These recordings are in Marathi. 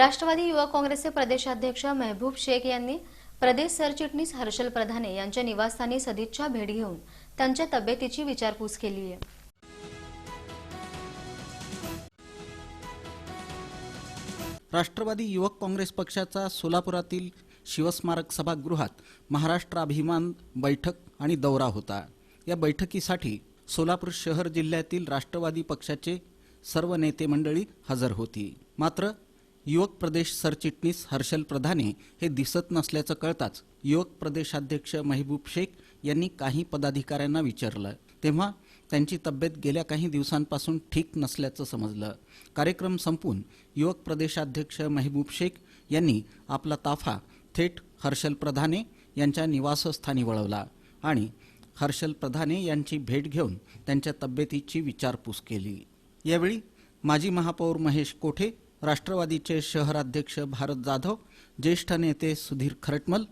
राष्ट्रवादी युवक काँग्रेसचे प्रदेशाध्यक्ष मेहबूब शेख यांनी प्रदेश सरचिटणीस हर्षल प्रधाने यांच्या निवासस्थानी सदिच्छा भेट घेऊन त्यांच्या तब्येतीची विचारपूस केली आहे. राष्ट्रवादी युवक काँग्रेस पक्षाचा सोलापुरातील शिवस्मारक सभागृहात महाराष्ट्र अभिमान बैठक आणि दौरा होता. या बैठकीसाठी सोलापूर शहर जिल्ह्यातील राष्ट्रवादी पक्षाचे सर्व नेते मंडळी हजर होती. मात्र युवक प्रदेश सरचिटणीस हर्षल प्रधाने हे दिसत नसल्याचं कळताच युवक प्रदेशाध्यक्ष महबूब शेख यांनी काही पदाधिकाऱ्यांना विचारलं. तेव्हा त्यांची तब्येत गेल्या काही दिवसांपासून ठीक नसल्याचं समजलं. कार्यक्रम संपून युवक प्रदेशाध्यक्ष महबूब शेख यांनी आपला ताफा थेट हर्षल प्रधाने यांच्या निवासस्थानी वळवला आणि हर्षल प्रधाने यांची भेट घेऊन त्यांच्या तब्येतीची विचारपूस केली. यावेळी माजी महापौर महेश कोठे राष्ट्रवादीचे शहराध्यक्ष भारत जाधव ज्येष्ठ नेते सुधीर खरटमल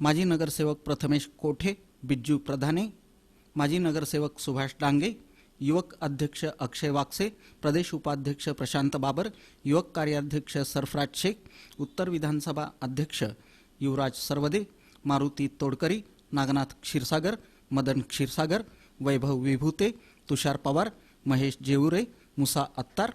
माजी नगरसेवक प्रथमेश कोठे बिज्जू प्रधाने माजी नगरसेवक सुभाष डांगे युवक अध्यक्ष अक्षय वाक्से प्रदेश उपाध्यक्ष प्रशांत बाबर युवक कार्याध्यक्ष सरफराज शेख उत्तर विधानसभा अध्यक्ष युवराज सरवदे मारुती तोडकरी नागनाथ क्षीरसागर मदन क्षीरसागर वैभव विभूते तुषार पवार महेश जेवुरे मुसा अत्तार